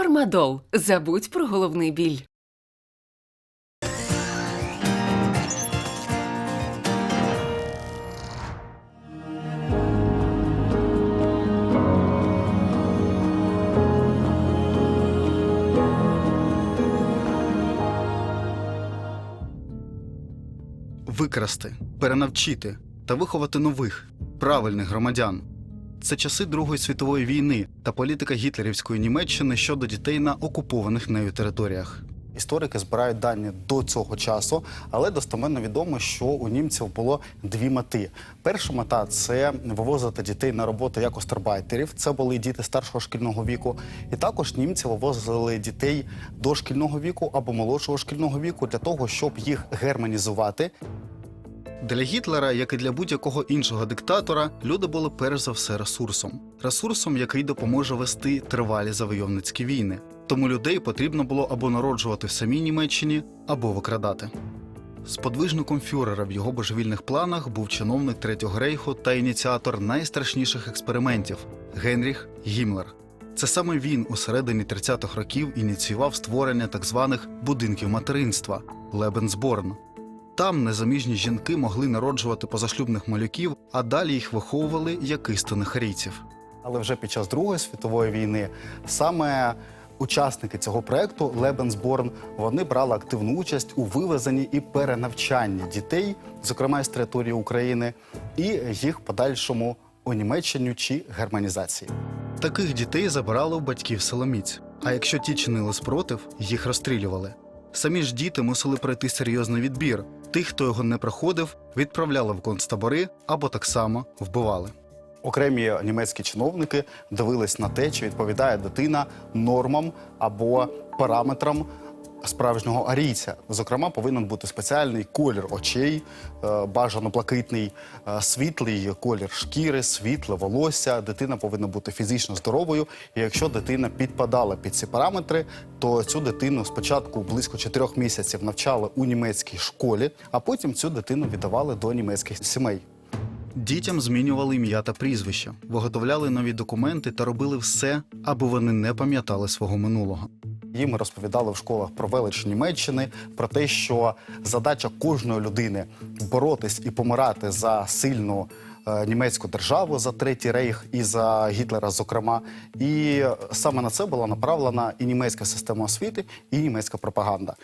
Фармадол. Забудь про головний біль. викрасти, перенавчити та виховати нових правильних громадян. Це часи Другої світової війни та політика гітлерівської Німеччини щодо дітей на окупованих нею територіях. Історики збирають дані до цього часу, але достеменно відомо, що у німців було дві мети. Перша мета це вивозити дітей на роботу як остербайтерів. Це були діти старшого шкільного віку. І також німці вивозили дітей до шкільного віку або молодшого шкільного віку для того, щоб їх германізувати для Гітлера, як і для будь-якого іншого диктатора, люди були перш за все ресурсом. Ресурсом, який допоможе вести тривалі завойовницькі війни. Тому людей потрібно було або народжувати в самій Німеччині, або викрадати. Сподвижником фюрера в його божевільних планах був чиновник Третього рейху та ініціатор найстрашніших експериментів Генріх Гіммлер. Це саме він у середині 30-х років ініціював створення так званих будинків материнства Лебенсборн. Там незаміжні жінки могли народжувати позашлюбних малюків, а далі їх виховували як істинних арійців. Але вже під час Другої світової війни саме учасники цього проекту Лебенсборн вони брали активну участь у вивезенні і перенавчанні дітей, зокрема з території України, і їх подальшому у чи германізації. Таких дітей забирали у батьків силоміць. А якщо ті чинили спротив, їх розстрілювали. Самі ж діти мусили пройти серйозний відбір. Тих, хто його не проходив, відправляли в концтабори або так само вбивали. Окремі німецькі чиновники дивились на те, чи відповідає дитина нормам або параметрам справжнього арійця. Зокрема, повинен бути спеціальний колір очей, е, бажано блакитний, е, світлий колір шкіри, світле волосся. Дитина повинна бути фізично здоровою. І якщо дитина підпадала під ці параметри, то цю дитину спочатку близько чотирьох місяців навчали у німецькій школі, а потім цю дитину віддавали до німецьких сімей. Дітям змінювали ім'я та прізвища, виготовляли нові документи та робили все, аби вони не пам'ятали свого минулого. Їм розповідали в школах про велич Німеччини, про те, що задача кожної людини боротись і помирати за сильну е, німецьку державу, за третій рейх і за Гітлера, зокрема. І саме на це була направлена і німецька система освіти, і німецька пропаганда.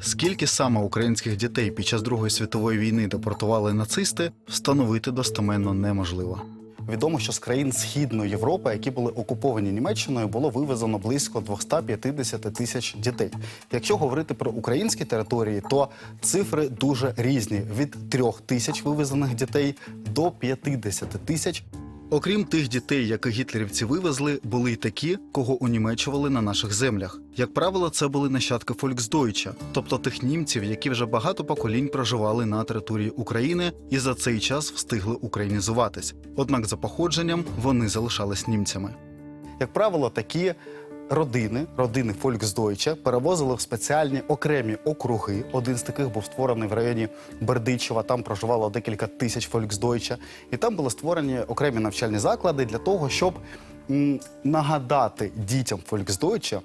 Скільки саме українських дітей під час Другої світової війни депортували нацисти, встановити достеменно неможливо. Відомо, що з країн Східної Європи, які були окуповані Німеччиною, було вивезено близько 250 тисяч дітей. Якщо говорити про українські території, то цифри дуже різні: від 3 тисяч вивезених дітей до 50 тисяч. Окрім тих дітей, яких гітлерівці вивезли, були й такі, кого унімечували на наших землях. Як правило, це були нащадки Фольксдойча, тобто тих німців, які вже багато поколінь проживали на території України і за цей час встигли українізуватись. Однак за походженням вони залишались німцями. Як правило, такі родини, родини Фольксдойча, перевозили в спеціальні окремі округи. Один з таких був створений в районі Бердичева. Там проживало декілька тисяч Фольксдойча. І там були створені окремі навчальні заклади для того, щоб нагадати дітям Фольксдойча,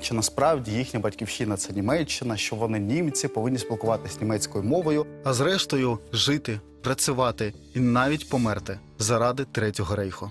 що насправді їхня батьківщина це Німеччина, що вони німці повинні спілкуватися німецькою мовою, а зрештою жити, працювати і навіть померти заради третього рейху.